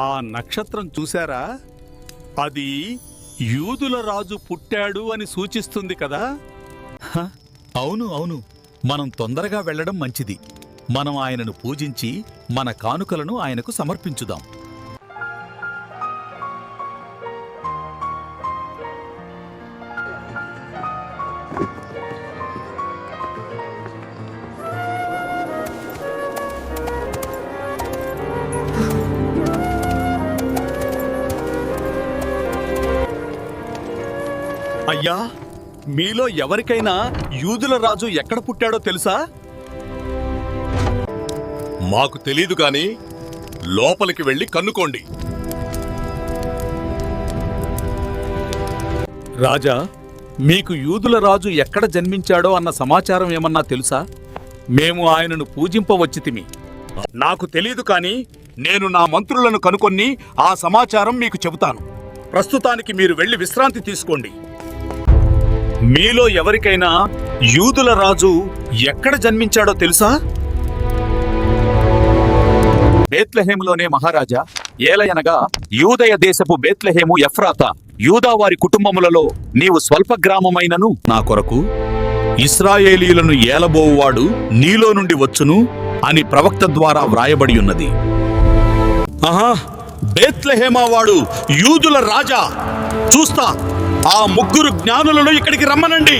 ఆ నక్షత్రం చూశారా? అది యూదుల రాజు పుట్టాడు అని సూచిస్తుంది కదా? హ, అవును అవును. మనం తొందరగా వెళ్ళడం మంచిది. మనం ఆయనను పూజించి మన కానుకలను ఆయనకు సమర్పించుదాం. అయ్యా మీలో ఎవరికైనా యూదుల రాజు ఎక్కడ పుట్టాడో తెలుసా? మాకు తెలీదు గాని లోపలికి వెళ్ళి కన్నుకోండి. రాజా మీకు యూదుల రాజు ఎక్కడ జన్మించాడో అన్న సమాచారం ఏమన్నా తెలుసా? మేము ఆయనను పూజింపవచ్చితిమి నాకు తెలియదు కానీ నేను నా మంత్రులను కనుకొని ఆ సమాచారం మీకు చెబుతాను. ప్రస్తుతానికి మీరు వెళ్ళి విశ్రాంతి తీసుకోండి. మీలో ఎవరికైనా యూదుల రాజు ఎక్కడ జన్మించాడో తెలుసా? బేత్లెహేములోనే మహారాజా ఏలయనగా యూదయ దేశపు బేత్లెహేము ఎఫ్రాత యూదావారి కుటుంబములలో నీవు స్వల్ప గ్రామమైనను నా కొరకు ఇస్రాయేలీలను ఏలబోవువాడు నీలో నుండి వచ్చును అని ప్రవక్త ద్వారా వ్రాయబడి ఉన్నది. ఆహా బేత్లహేమావాడు యూదుల రాజా. చూస్తా. ఆ ముగ్గురు జ్ఞానులను ఇక్కడికి రమ్మనండి.